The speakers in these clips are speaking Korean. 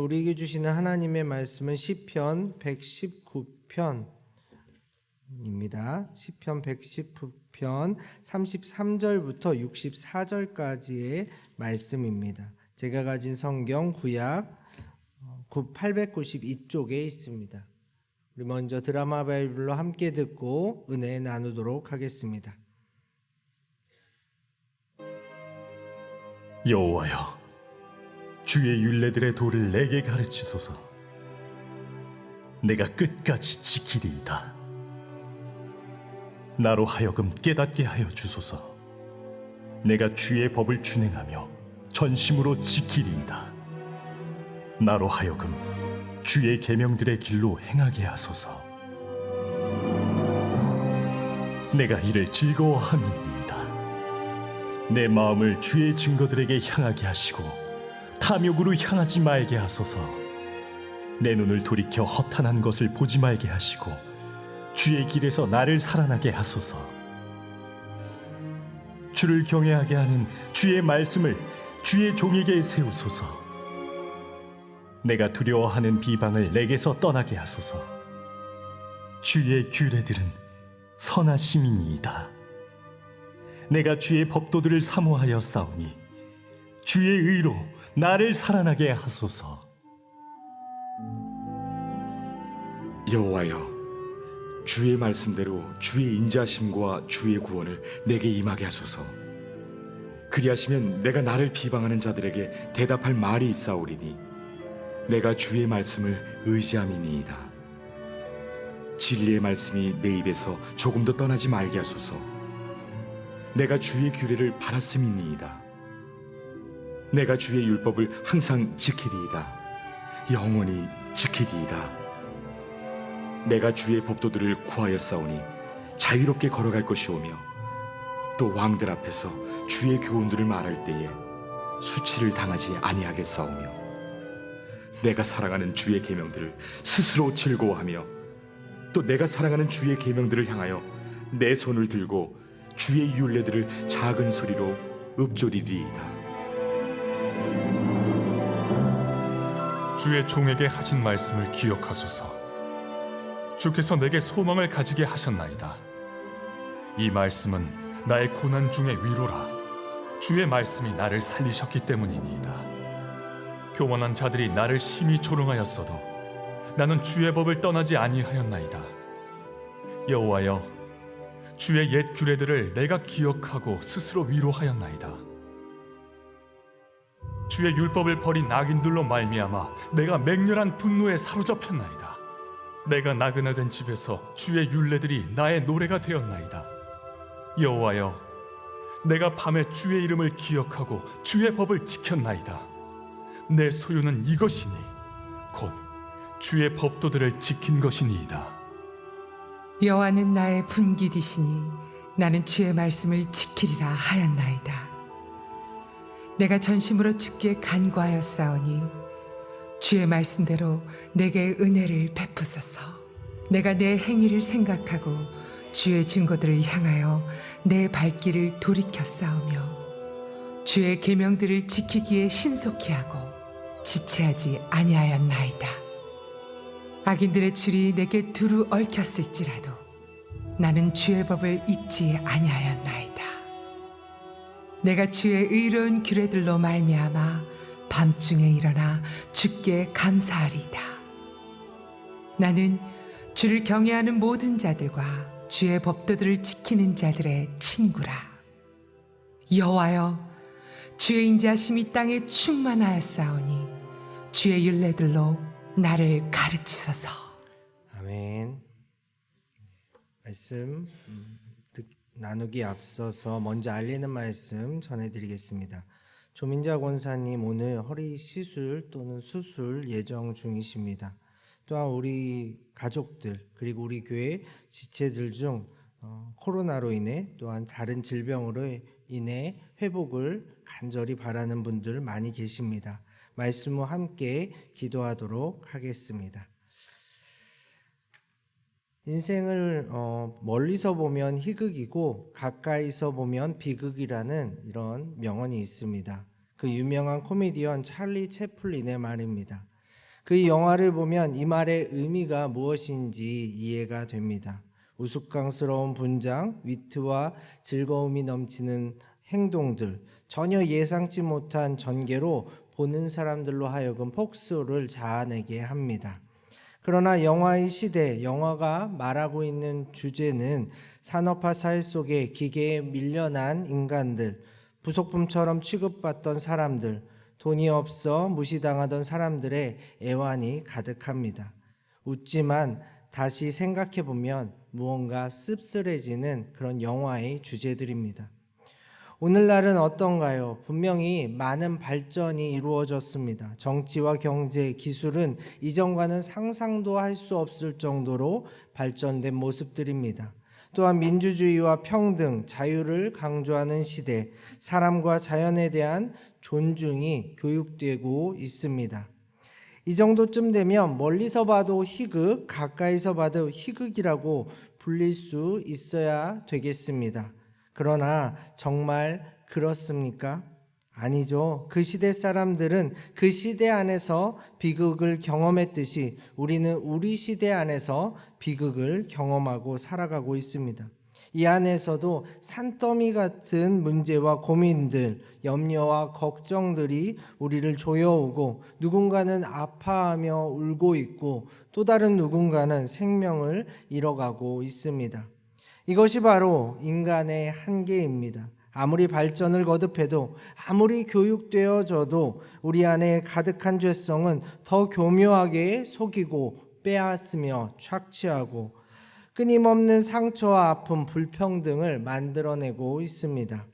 우리에게 주시는 하나님의 말씀은 시편 119편입니다. 시편 119편 33절부터 64절까지의 말씀입니다. 제가 가진 성경 구약 892쪽에 있습니다. 우리 먼저 드라마 바이블로 함께 듣고 은혜 나누도록 하겠습니다. 여호와여 주의 율례들의 도를 내게 가르치소서. 내가 끝까지 지키리이다. 나로 하여금 깨닫게 하여 주소서. 내가 주의 법을 준행하며 전심으로 지키리이다. 나로 하여금 주의 계명들의 길로 행하게 하소서. 내가 이를 즐거워함이니이다. 내 마음을 주의 증거들에게 향하게 하시고 탐욕으로 향하지 말게 하소서. 내 눈을 돌이켜 허탄한 것을 보지 말게 하시고 주의 길에서 나를 살아나게 하소서. 주를 경외하게 하는 주의 말씀을 주의 종에게 세우소서. 내가 두려워하는 비방을 내게서 떠나게 하소서. 주의 규례들은 선하심이니이다. 내가 주의 법도들을 사모하여 싸우니 주의 의로 나를 살아나게 하소서. 여호와여 주의 말씀대로 주의 인자심과 주의 구원을 내게 임하게 하소서. 그리하시면 내가 나를 비방하는 자들에게 대답할 말이 있사오리니 내가 주의 말씀을 의지함이니이다. 진리의 말씀이 내 입에서 조금도 떠나지 말게 하소서. 내가 주의 규례를 바랐음이니이다 내가 주의 율법을 항상 지키리이다. 영원히 지키리이다. 내가 주의 법도들을 구하여 싸우니 자유롭게 걸어갈 것이오며 또 왕들 앞에서 주의 교훈들을 말할 때에 수치를 당하지 아니하겠사오며 내가 사랑하는 주의 계명들을 스스로 즐거워하며 또 내가 사랑하는 주의 계명들을 향하여 내 손을 들고 주의 율례들을 작은 소리로 읊조리리이다 주의 종에게 하신 말씀을 기억하소서. 주께서 내게 소망을 가지게 하셨나이다. 이 말씀은 나의 고난 중의 위로라. 주의 말씀이 나를 살리셨기 때문이니이다. 교만한 자들이 나를 심히 조롱하였어도 나는 주의 법을 떠나지 아니하였나이다. 여호와여, 주의 옛 규례들을 내가 기억하고 스스로 위로하였나이다. 주의 율법을 버린 악인들로 말미암아 내가 맹렬한 분노에 사로잡혔나이다. 내가 나그네된 집에서 주의 율례들이 나의 노래가 되었나이다. 여호와여, 내가 밤에 주의 이름을 기억하고 주의 법을 지켰나이다. 내 소유는 이것이니 곧 주의 법도들을 지킨 것이니이다. 여호와는 나의 분기디시니 나는 주의 말씀을 지키리라 하였나이다. 내가 전심으로 주께 간구하였사오니 주의 말씀대로 내게 은혜를 베푸소서. 내가 내 행위를 생각하고 주의 증거들을 향하여 내 발길을 돌이켜 싸우며 주의 계명들을 지키기에 신속히 하고 지체하지 아니하였나이다. 악인들의 줄이 내게 두루 얽혔을지라도 나는 주의 법을 잊지 아니하였나이다. 내가 주의 의로운 규례들로 말미암아 밤중에 일어나 주께 감사하리이다. 나는 주를 경외하는 모든 자들과 주의 법도들을 지키는 자들의 친구라. 여호와여, 주의 인자심이 땅에 충만하였사오니 주의 율례들로 나를 가르치소서. 아멘. 말씀 나누기 앞서서 먼저 알리는 말씀 전해드리겠습니다. 조민자 권사님 오늘 허리 시술 또는 수술 예정 중이십니다. 또한 우리 가족들 그리고 우리 교회 지체들 중 어, 코로나로 인해 또한 다른 질병으로 인해 회복을 간절히 바라는 분들 많이 계십니다. 말씀과 함께 기도하도록 하겠습니다. 인생을 어, 멀리서 보면 희극이고 가까이서 보면 비극이라는 이런 명언이 있습니다. 그 유명한 코미디언 찰리 채플린의 말입니다. 그 영화를 보면 이 말의 의미가 무엇인지 이해가 됩니다. 우스꽝스러운 분장, 위트와 즐거움이 넘치는 행동들, 전혀 예상치 못한 전개로 보는 사람들로 하여금 폭소를 자아내게 합니다. 그러나 영화의 시대, 영화가 말하고 있는 주제는 산업화 사회 속에 기계에 밀려난 인간들, 부속품처럼 취급받던 사람들, 돈이 없어 무시당하던 사람들의 애환이 가득합니다. 웃지만 다시 생각해 보면 무언가 씁쓸해지는 그런 영화의 주제들입니다. 오늘날은 어떤가요? 분명히 많은 발전이 이루어졌습니다. 정치와 경제, 기술은 이전과는 상상도 할 수 없을 정도로 발전된 모습들입니다. 또한 민주주의와 평등, 자유를 강조하는 시대, 사람과 자연에 대한 존중이 교육되고 있습니다. 이 정도쯤 되면 멀리서 봐도 희극, 가까이서 봐도 희극이라고 불릴 수 있어야 되겠습니다. 그러나 정말 그렇습니까? 아니죠. 그 시대 사람들은 그 시대 안에서 비극을 경험했듯이 우리는 우리 시대 안에서 비극을 경험하고 살아가고 있습니다. 이 안에서도 산더미 같은 문제와 고민들, 염려와 걱정들이 우리를 조여오고 누군가는 아파하며 울고 있고 또 다른 누군가는 생명을 잃어가고 있습니다. 이것이 바로 인간의 한계입니다. 아무리 발전을 거듭해도 아무리 교육되어져도 우리 안에 가득한 죄성은 더 교묘하게 속이고 빼앗으며 착취하고 끊임없는 상처와 아픔, 불평등을 만들어내고 있습니다.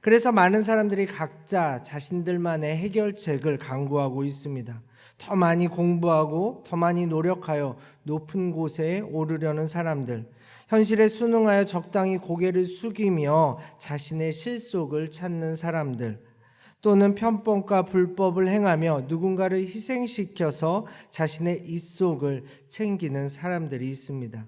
그래서 많은 사람들이 각자 자신들만의 해결책을 강구하고 있습니다. 더 많이 공부하고 더 많이 노력하여 높은 곳에 오르려는 사람들, 현실에 순응하여 적당히 고개를 숙이며 자신의 실속을 찾는 사람들, 또는 편법과 불법을 행하며 누군가를 희생시켜서 자신의 입속을 챙기는 사람들이 있습니다.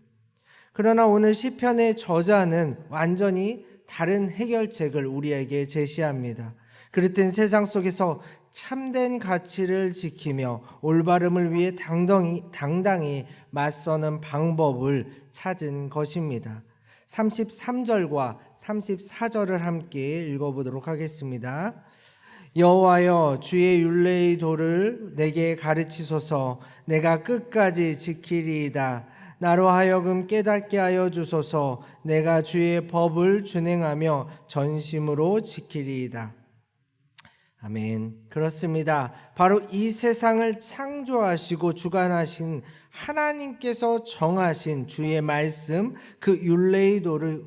그러나 오늘 시편의 저자는 완전히 다른 해결책을 우리에게 제시합니다. 그릇된 세상 속에서 참된 가치를 지키며 올바름을 위해 당당히, 당당히 맞서는 방법을 찾은 것입니다. 33절과 34절을 함께 읽어보도록 하겠습니다. 여호와여 주의 율례의 도를 내게 가르치소서 내가 끝까지 지키리이다. 나로 하여금 깨닫게 하여 주소서 내가 주의 법을 준행하며 전심으로 지키리이다. 아멘. 그렇습니다. 바로 이 세상을 창조하시고 주관하신 하나님께서 정하신 주의 말씀 그 율례의 도를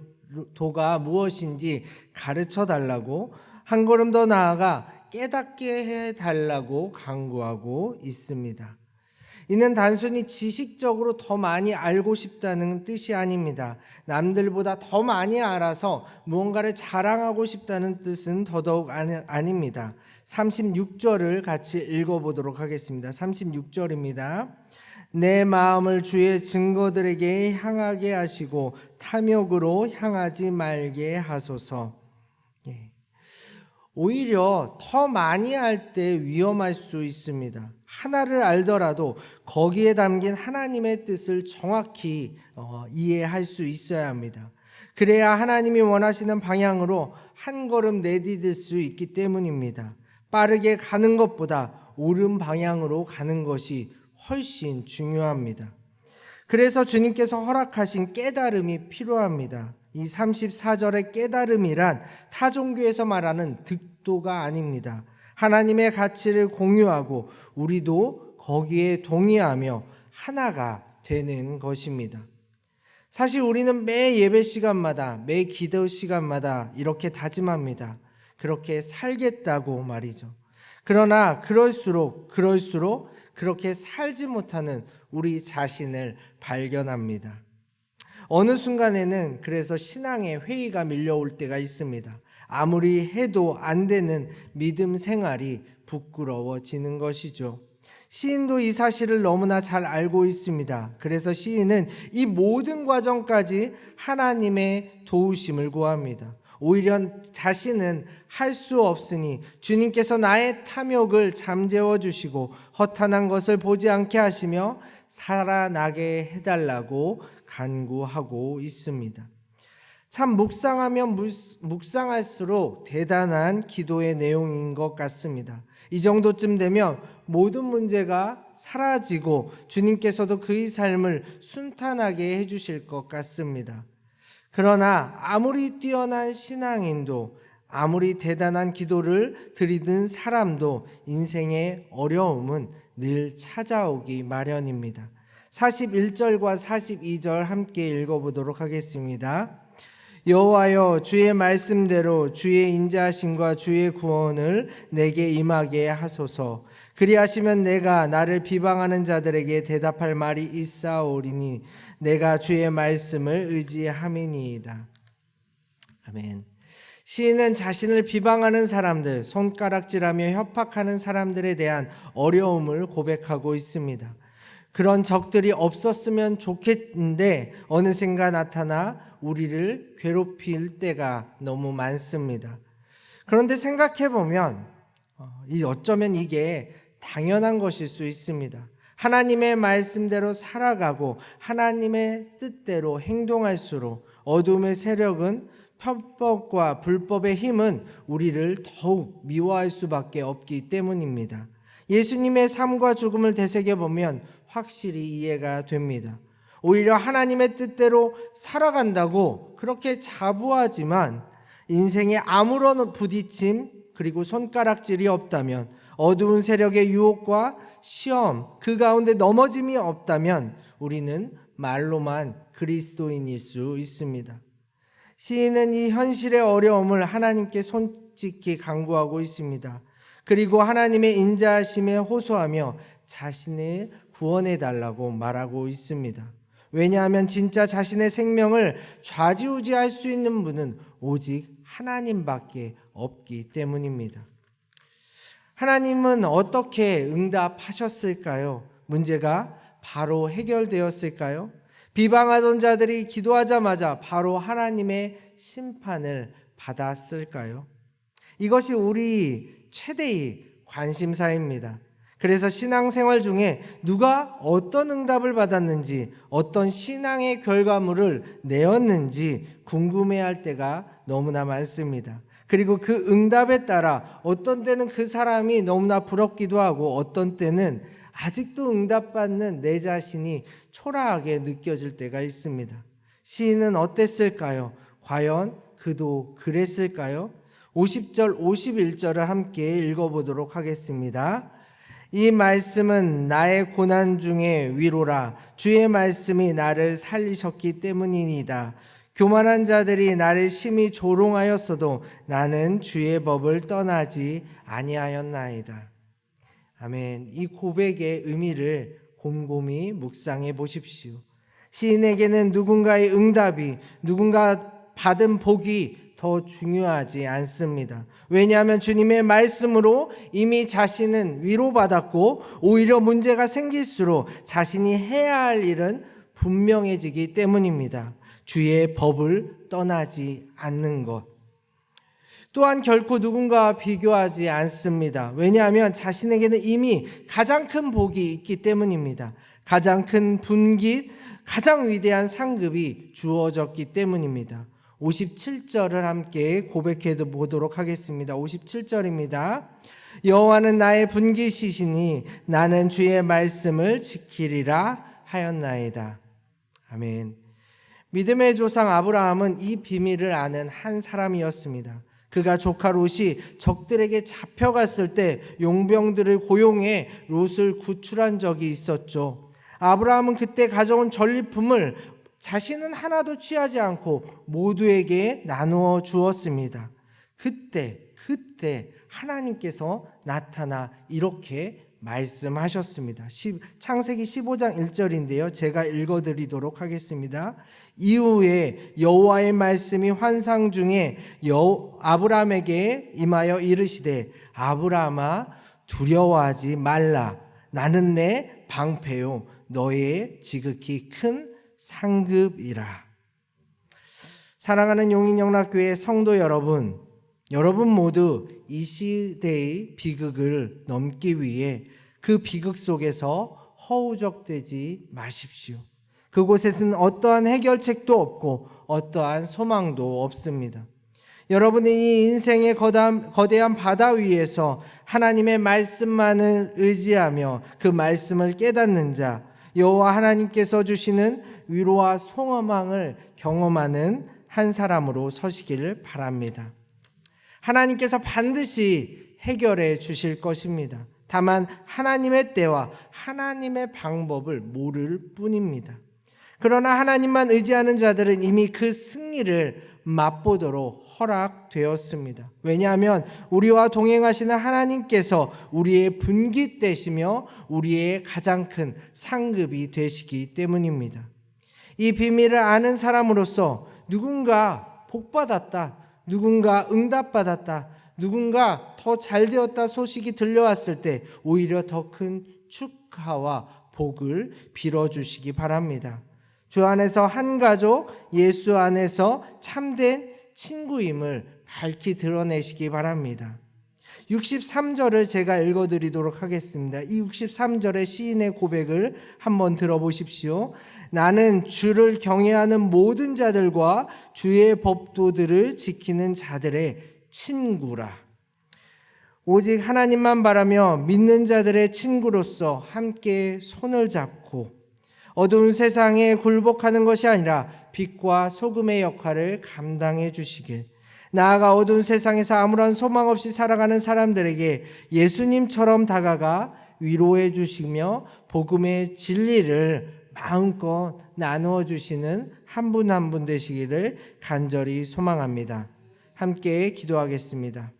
도가 무엇인지 가르쳐 달라고 한 걸음 더 나아가 깨닫게 해 달라고 강구하고 있습니다. 이는 단순히 지식적으로 더 많이 알고 싶다는 뜻이 아닙니다. 남들보다 더 많이 알아서 무언가를 자랑하고 싶다는 뜻은 더더욱 아닙니다. 36절을 같이 읽어보도록 하겠습니다. 36절입니다. 내 마음을 주의 증거들에게 향하게 하시고 탐욕으로 향하지 말게 하소서. 예. 오히려 더 많이 할 때 위험할 수 있습니다. 하나를 알더라도 거기에 담긴 하나님의 뜻을 정확히 어, 이해할 수 있어야 합니다. 그래야 하나님이 원하시는 방향으로 한 걸음 내디딜 수 있기 때문입니다. 빠르게 가는 것보다 옳은 방향으로 가는 것이 훨씬 중요합니다. 그래서 주님께서 허락하신 깨달음이 필요합니다. 이 34절의 깨달음이란 타종교에서 말하는 득도가 아닙니다. 하나님의 가치를 공유하고 우리도 거기에 동의하며 하나가 되는 것입니다. 사실 우리는 매 예배 시간마다, 매 기도 시간마다 이렇게 다짐합니다. 그렇게 살겠다고 말이죠. 그러나 그럴수록, 그럴수록 그렇게 살지 못하는 우리 자신을 발견합니다. 어느 순간에는 그래서 신앙의 회의가 밀려올 때가 있습니다. 아무리 해도 안 되는 믿음 생활이 부끄러워지는 것이죠. 시인도 이 사실을 너무나 잘 알고 있습니다. 그래서 시인은 이 모든 과정까지 하나님의 도우심을 구합니다. 오히려 자신은 할 수 없으니 주님께서 나의 탐욕을 잠재워 주시고 허탄한 것을 보지 않게 하시며 살아나게 해달라고 간구하고 있습니다. 참 묵상하면 묵상할수록 대단한 기도의 내용인 것 같습니다. 이 정도쯤 되면 모든 문제가 사라지고 주님께서도 그의 삶을 순탄하게 해주실 것 같습니다. 그러나 아무리 뛰어난 신앙인도 아무리 대단한 기도를 드리던 사람도 인생의 어려움은 늘 찾아오기 마련입니다. 41절과 42절 함께 읽어보도록 하겠습니다. 여호와여 주의 말씀대로 주의 인자하심과 주의 구원을 내게 임하게 하소서. 그리하시면 내가 나를 비방하는 자들에게 대답할 말이 있사오리니 내가 주의 말씀을 의지함이니이다. 아멘. 시인은 자신을 비방하는 사람들, 손가락질하며 협박하는 사람들에 대한 어려움을 고백하고 있습니다. 그런 적들이 없었으면 좋겠는데 어느샌가 나타나 우리를 괴롭힐 때가 너무 많습니다. 그런데 생각해 보면 이 어쩌면 이게 당연한 것일 수 있습니다. 하나님의 말씀대로 살아가고 하나님의 뜻대로 행동할수록 어둠의 세력은 편법과 불법의 힘은 우리를 더욱 미워할 수밖에 없기 때문입니다. 예수님의 삶과 죽음을 되새겨 보면 확실히 이해가 됩니다. 오히려 하나님의 뜻대로 살아간다고 그렇게 자부하지만 인생에 아무런 부딪힘 그리고 손가락질이 없다면 어두운 세력의 유혹과 시험 그 가운데 넘어짐이 없다면 우리는 말로만 그리스도인일 수 있습니다. 시인은 이 현실의 어려움을 하나님께 솔직히 강구하고 있습니다. 그리고 하나님의 인자하심에 호소하며 자신을 구원해 달라고 말하고 있습니다. 왜냐하면 진짜 자신의 생명을 좌지우지할 수 있는 분은 오직 하나님밖에 없기 때문입니다. 하나님은 어떻게 응답하셨을까요? 문제가 바로 해결되었을까요? 비방하던 자들이 기도하자마자 바로 하나님의 심판을 받았을까요? 이것이 우리 최대의 관심사입니다. 그래서 신앙생활 중에 누가 어떤 응답을 받았는지, 어떤 신앙의 결과물을 내었는지 궁금해할 때가 너무나 많습니다. 그리고 그 응답에 따라 어떤 때는 그 사람이 너무나 부럽기도 하고 어떤 때는 아직도 응답받는 내 자신이 초라하게 느껴질 때가 있습니다. 시인은 어땠을까요? 과연 그도 그랬을까요? 50절, 51절을 함께 읽어보도록 하겠습니다. 이 말씀은 나의 고난 중에 위로라. 주의 말씀이 나를 살리셨기 때문이니다. 교만한 자들이 나를 심히 조롱하였어도 나는 주의 법을 떠나지 아니하였나이다. 아멘. 이 고백의 의미를 곰곰이 묵상해 보십시오. 시인에게는 누군가의 응답이, 누군가 받은 복이 더 중요하지 않습니다. 왜냐하면 주님의 말씀으로 이미 자신은 위로받았고 오히려 문제가 생길수록 자신이 해야 할 일은 분명해지기 때문입니다. 주의 법을 떠나지 않는 것. 또한 결코 누군가와 비교하지 않습니다. 왜냐하면 자신에게는 이미 가장 큰 복이 있기 때문입니다. 가장 큰 분깃, 가장 위대한 상급이 주어졌기 때문입니다. 57절을 함께 고백해 보도록 하겠습니다. 57절입니다. 여호와는 나의 분깃이시니 나는 주의 말씀을 지키리라 하였나이다. 아멘. 믿음의 조상 아브라함은 이 비밀을 아는 한 사람이었습니다. 그가 조카 롯이 적들에게 잡혀갔을 때 용병들을 고용해 롯을 구출한 적이 있었죠. 아브라함은 그때 가져온 전리품을 자신은 하나도 취하지 않고 모두에게 나누어 주었습니다. 그때, 그때 하나님께서 나타나 이렇게 말씀하셨습니다. 창세기 15장 1절인데요. 제가 읽어 드리도록 하겠습니다. 이후에 여호와의 말씀이 환상 중에 여 아브라함에게 임하여 이르시되 아브라함아 두려워하지 말라 나는 내 방패요 너의 지극히 큰 상급이라. 사랑하는 용인영락교회 성도 여러분, 여러분 모두 이 시대의 비극을 넘기 위해 그 비극 속에서 허우적대지 마십시오. 그곳에서는 어떠한 해결책도 없고 어떠한 소망도 없습니다. 여러분은 이 인생의 거대한 바다 위에서 하나님의 말씀만을 의지하며 그 말씀을 깨닫는 자, 여호와 하나님께서 주시는 위로와 소망을 경험하는 한 사람으로 서시기를 바랍니다. 하나님께서 반드시 해결해 주실 것입니다. 다만 하나님의 때와 하나님의 방법을 모를 뿐입니다. 그러나 하나님만 의지하는 자들은 이미 그 승리를 맛보도록 허락되었습니다. 왜냐하면 우리와 동행하시는 하나님께서 우리의 분기 되시며 우리의 가장 큰 상급이 되시기 때문입니다. 이 비밀을 아는 사람으로서 누군가 복받았다, 누군가 응답받았다, 누군가 더 잘 되었다 소식이 들려왔을 때 오히려 더 큰 축하와 복을 빌어주시기 바랍니다. 주 안에서 한 가족, 예수 안에서 참된 친구임을 밝히 드러내시기 바랍니다. 63절을 제가 읽어드리도록 하겠습니다. 이 63절의 시인의 고백을 한번 들어보십시오. 나는 주를 경외하는 모든 자들과 주의 법도들을 지키는 자들의 친구라. 오직 하나님만 바라며 믿는 자들의 친구로서 함께 손을 잡고 어두운 세상에 굴복하는 것이 아니라 빛과 소금의 역할을 감당해 주시길. 나아가 어두운 세상에서 아무런 소망 없이 살아가는 사람들에게 예수님처럼 다가가 위로해 주시며 복음의 진리를 마음껏 나누어 주시는 한 분 한 분 되시기를 간절히 소망합니다. 함께 기도하겠습니다.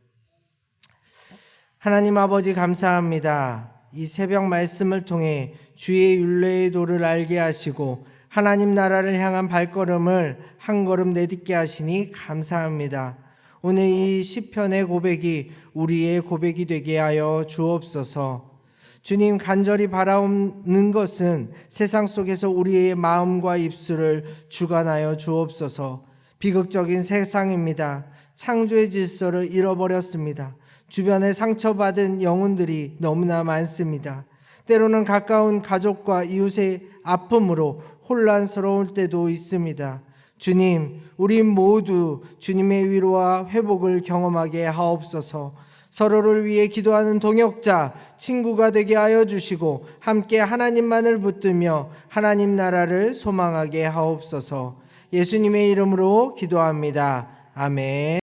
하나님 아버지 감사합니다. 이 새벽 말씀을 통해 주의 윤례의 도를 알게 하시고 하나님 나라를 향한 발걸음을 한 걸음 내딛게 하시니 감사합니다. 오늘 이 시편의 고백이 우리의 고백이 되게 하여 주옵소서. 주님 간절히 바라옵는 것은 세상 속에서 우리의 마음과 입술을 주관하여 주옵소서. 비극적인 세상입니다. 창조의 질서를 잃어버렸습니다. 주변에 상처받은 영혼들이 너무나 많습니다. 때로는 가까운 가족과 이웃의 아픔으로 혼란스러울 때도 있습니다. 주님, 우리 모두 주님의 위로와 회복을 경험하게 하옵소서. 서로를 위해 기도하는 동역자, 친구가 되게 하여 주시고 함께 하나님만을 붙들며 하나님 나라를 소망하게 하옵소서. 예수님의 이름으로 기도합니다. 아멘.